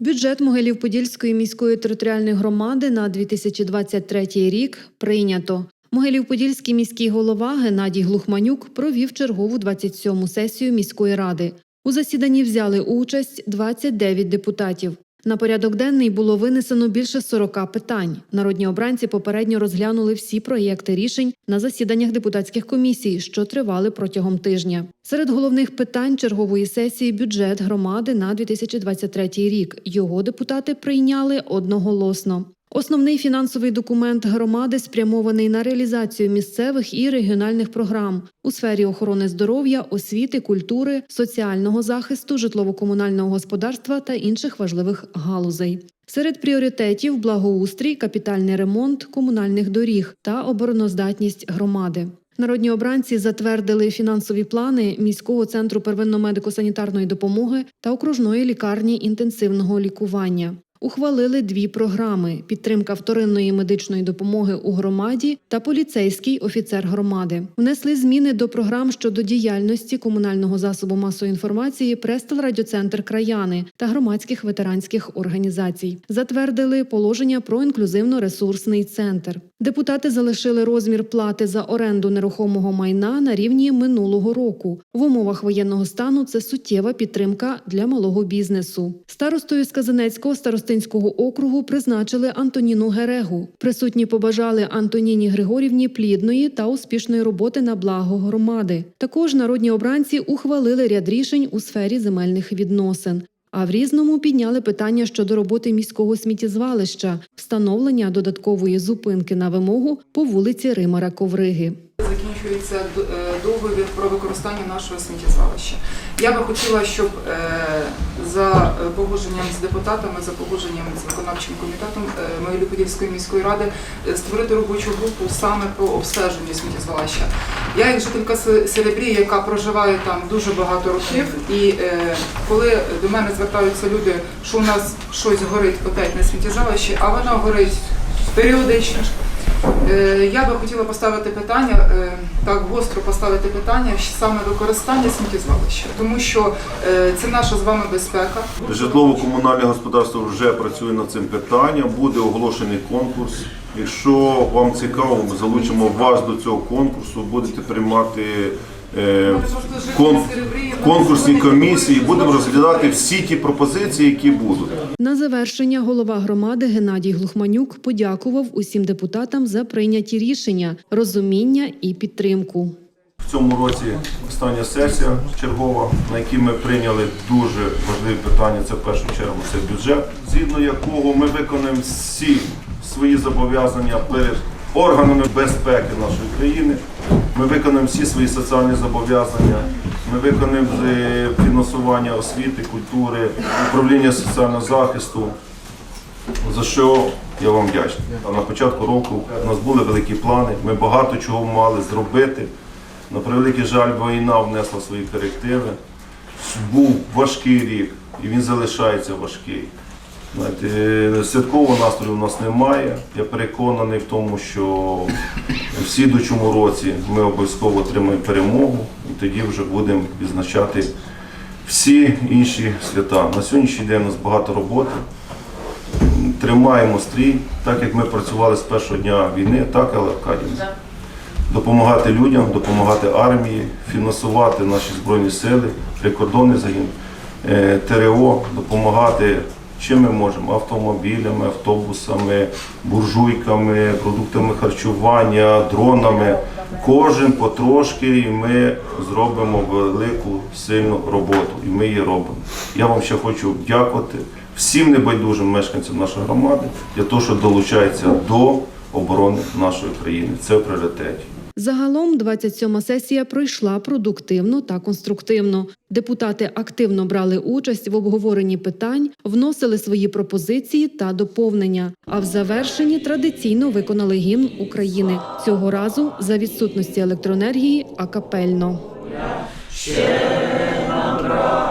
Бюджет Могилів-Подільської міської територіальної громади на 2023 рік прийнято. Могилів-Подільський міський голова Геннадій Глухманюк провів чергову 27-му сесію міської ради. У засіданні взяли участь 29 депутатів. На порядок денний було винесено більше 40 питань. Народні обранці попередньо розглянули всі проєкти рішень на засіданнях депутатських комісій, що тривали протягом тижня. Серед головних питань чергової сесії бюджет громади на 2023 рік. Його депутати прийняли одноголосно. Основний фінансовий документ громади спрямований на реалізацію місцевих і регіональних програм у сфері охорони здоров'я, освіти, культури, соціального захисту, житлово-комунального господарства та інших важливих галузей. Серед пріоритетів благоустрій, капітальний ремонт комунальних доріг та обороноздатність громади. Народні обранці затвердили фінансові плани міського центру первинно-медико-санітарної допомоги та окружної лікарні інтенсивного лікування. Ухвалили дві програми: підтримка вторинної медичної допомоги у громаді та поліцейський офіцер громади. Внесли зміни до програм щодо діяльності комунального засобу масової інформації Престел Радіоцентр Краяни та громадських ветеранських організацій. Затвердили положення про інклюзивно-ресурсний центр. Депутати залишили розмір плати за оренду нерухомого майна на рівні минулого року. В умовах воєнного стану це суттєва підтримка для малого бізнесу. Старостою з Казанецького старостинського округу призначили Антоніну Герегу. Присутні побажали Антоніні Григорівні плідної та успішної роботи на благо громади. Також народні обранці ухвалили ряд рішень у сфері земельних відносин. А в різному підняли питання щодо роботи міського сміттєзвалища, встановлення додаткової зупинки на вимогу по вулиці Римара Ковриги. Закінчується е, договір про використання нашого сміттєзвалища. Я би хотіла, щоб е, за е, погодженням з депутатами, за погодженням з виконавчим комітетом е, Могилів-Подільської міської ради е, створити робочу групу саме по обстеженню сміттєзвалища. Я як жителька Се- Серебрії, яка проживає там дуже багато років, і коли до мене звертаються люди, що у нас щось горить опять на сміттєзвалищі, а воно горить періодично. Е, Я би хотіла поставити питання, е, так гостро поставити питання саме використання сміттєзвалища, тому що е, це наша з вами безпека. Житлово-комунальне господарство вже працює над цим питанням. Буде оголошений конкурс. Якщо вам цікаво, ми залучимо вас до цього конкурсу, будете приймати е, кон- конкурсні комісії, будемо розглядати всі ті пропозиції, які будуть. На завершення голова громади Геннадій Глухманюк подякував усім депутатам за прийняті рішення, розуміння і підтримку. В цьому році остання сесія чергова, на якій ми прийняли дуже важливі питання. Це в першу чергу це бюджет, згідно якого ми виконаємо всі свої зобов'язання перед органами безпеки нашої країни. Ми виконаємо всі свої соціальні зобов'язання. Ми виконаємо е, фінансування освіти, культури, управління соціального захисту. За що я вам вдячний. На початку року у нас були великі плани. Ми багато чого мали зробити. На превеликий жаль, війна внесла свої корективи. Був важкий рік, і він залишається важкий. Знаєте, е, святкового настрою у нас немає. Я переконаний в тому, що в слідучому році ми обов'язково отримаємо перемогу, і тоді вже будемо відзначати всі інші свята. На сьогоднішній день у нас багато роботи. Тримаємо стрій, так як ми працювали з першого дня війни, так, але Аркадій. Допомагати людям, допомагати армії, фінансувати наші збройні сили, прикордонний загін, е, ТРО, допомагати чим ми можемо автомобілями, автобусами, буржуйками, продуктами харчування, дронами. Кожен потрошки, і ми зробимо велику сильну роботу, і ми її робимо. Я вам ще хочу дякувати всім небайдужим мешканцям нашої громади для того, що долучаються до оборони нашої країни. Це в пріоритеті. Загалом 27-ма сесія пройшла продуктивно та конструктивно. Депутати активно брали участь в обговоренні питань, вносили свої пропозиції та доповнення. А в завершенні традиційно виконали гімн України цього разу за відсутності електроенергії акапельно. Українці, усміхнеться